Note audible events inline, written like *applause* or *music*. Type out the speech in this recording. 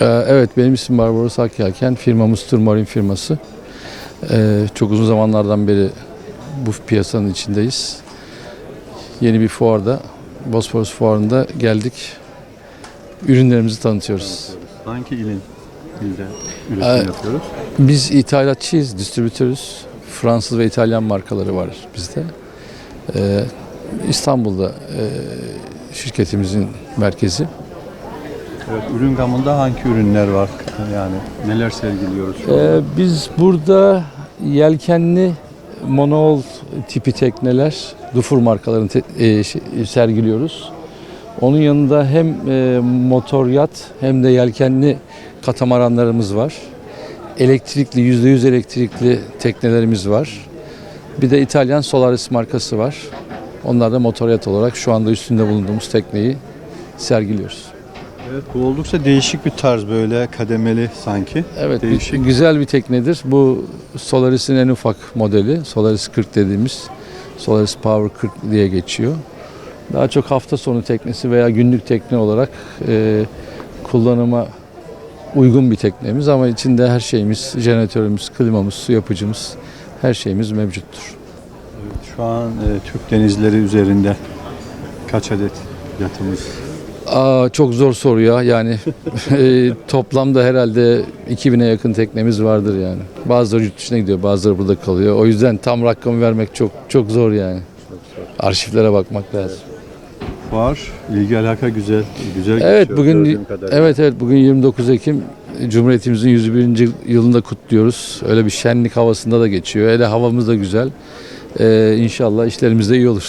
Ee, Evet, benim ismim Barbaros Akyelken. Firmamız Turmarin firması. Ee, Çok uzun zamanlardan beri bu piyasanın içindeyiz. Yeni bir fuarda, Bosporus Fuarı'nda geldik. Ürünlerimizi tanıtıyoruz. Hangi ilin ilde Ee, üretim yapıyoruz? Biz ithalatçıyız, distribütörüz. Fransız ve İtalyan markaları var bizde. Ee, İstanbul'da e, şirketimizin merkezi. Evet, ürün gamında hangi ürünler var? Yani neler sergiliyoruz? Ee, biz burada yelkenli monohol tipi tekneler, Dufour markalarını te- e, şey- sergiliyoruz. Onun yanında hem e, motor yat hem de yelkenli katamaranlarımız var. Elektrikli, %100 elektrikli teknelerimiz var. Bir de İtalyan Solaris markası var. Onlar da motor yat olarak şu anda üstünde bulunduğumuz tekneyi sergiliyoruz. Evet, bu oldukça değişik bir tarz böyle kademeli sanki. Evet, Değişik. güzel bir teknedir. Bu Solaris'in en ufak modeli. Solaris 40 dediğimiz Solaris Power 40 diye geçiyor. Daha çok hafta sonu teknesi veya günlük tekne olarak e, kullanıma uygun bir teknemiz ama içinde her şeyimiz, jeneratörümüz, klimamız, su yapıcımız her şeyimiz mevcuttur. Evet, şu an e, Türk denizleri üzerinde kaç adet yatımız? Aa, çok zor soru ya. Yani *laughs* e, toplamda herhalde 2000'e yakın teknemiz vardır yani. Bazıları yurt dışına gidiyor, bazıları burada kalıyor. O yüzden tam rakamı vermek çok çok zor yani. Arşivlere bakmak lazım. Var. İlgi alaka güzel. Güzel Evet geçiyor bugün gördüğüm kadarıyla. evet evet bugün 29 Ekim Cumhuriyetimizin 101. yılında kutluyoruz. Öyle bir şenlik havasında da geçiyor. Hele havamız da güzel. Ee, inşallah işlerimiz de iyi olur.